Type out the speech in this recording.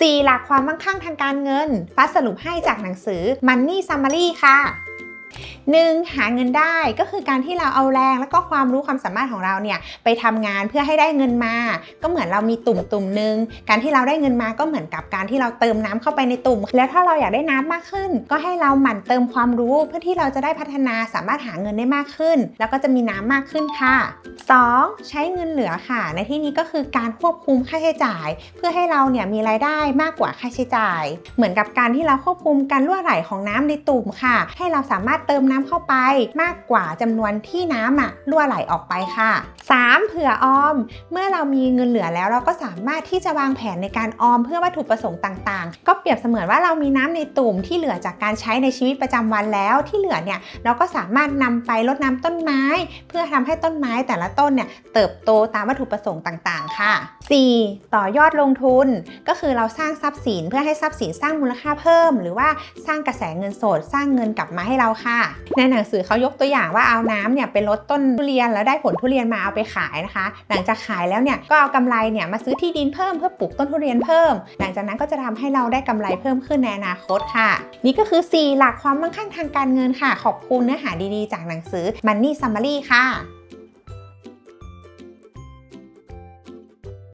4 หลักความมั่งคั่งทางการเงินฟ้าสรุปให้จากหนังสือ Money Summary ค่ะ 1. หาเงินได้ก็คือการที่เราเอาแรงแล้วก็ความรู้ความสามารถของเราเนี่ยไปทำงานเพื่อให้ได้เงินมา ก็เหมือนเรามีตุ่มตุ่มหนึ่งการที่เราได้เงินมาก็เหมือนกับการที่เราเติมน้ำเข้าไปในตุ่ม แล้วถ้าเราอยากได้น้ำมากขึ้น ก็ให้เราหมั่นเติมความรู้เพื่อที่เราจะได้พัฒนาสามารถหาเงินได้มากขึ้น แล้วก็จะมีน้ำมากขึ้นค่ะ 2. ใช้เงินเหลือค่ะ ในที่นี้ก็คือการควบคุมค่าใช้จ่าย เพื่อให้เราเนี่ยมีรายได้มากกว่าค่าใช้จ่าย เหมือนกับการที่เราควบคุมการรั่วไหลของน้ำในตุ่มค่ะ ให้เราสามารถเติมน้ำเข้าไปมากกว่าจำนวนที่น้ำอะรั่วไหลออกไปค่ะ 3. เผื่อออม เมื่อเรามีเงินเหลือแล้วเราก็สามารถที่จะวางแผนในการออมเพื่อวัตถุประสงค์ต่างๆ ก็เปรียบเสมือนว่าเรามีน้ำในตุ่มที่เหลือจากการใช้ในชีวิตประจำวันแล้วที่เหลือเนี่ยเราก็สามารถนำไปรดน้ำต้นไม้ เพื่อทำให้ต้นไม้แต่ละต้นเนี่ยเติบโตตามวัตถุประสงค์ต่างๆ ค่ะ 4. ต่อยอดลงทุน ก็คือเราสร้างทรัพย์สินเพื่อให้ทรัพย์สินสร้างมูลค่าเพิ่ม หรือว่าสร้างกระแสเงินสดสร้างเงินกลับมาให้เราค่ะ ในหนังสือเขายกตัวอย่างว่าเอาน้ำเนี่ยไปลดต้นทุเรียนแล้วได้ผลทุเรียนมาเอาไปขายนะคะ หลังจากขายแล้วเนี่ยก็เอากำไรเนี่ยมาซื้อที่ดินเพิ่มเพื่อปลูกต้นทุเรียนเพิ่ม หลังจากนั้นก็จะทำให้เราได้กำไรเพิ่มขึ้นในอนาคตค่ะ นี่ก็คือ 4 หลักความมั่งคั่งทางการเงินค่ะ ขอบคุณเนื้อหาดีๆ จากหนังสือ Money Summary ค่ะ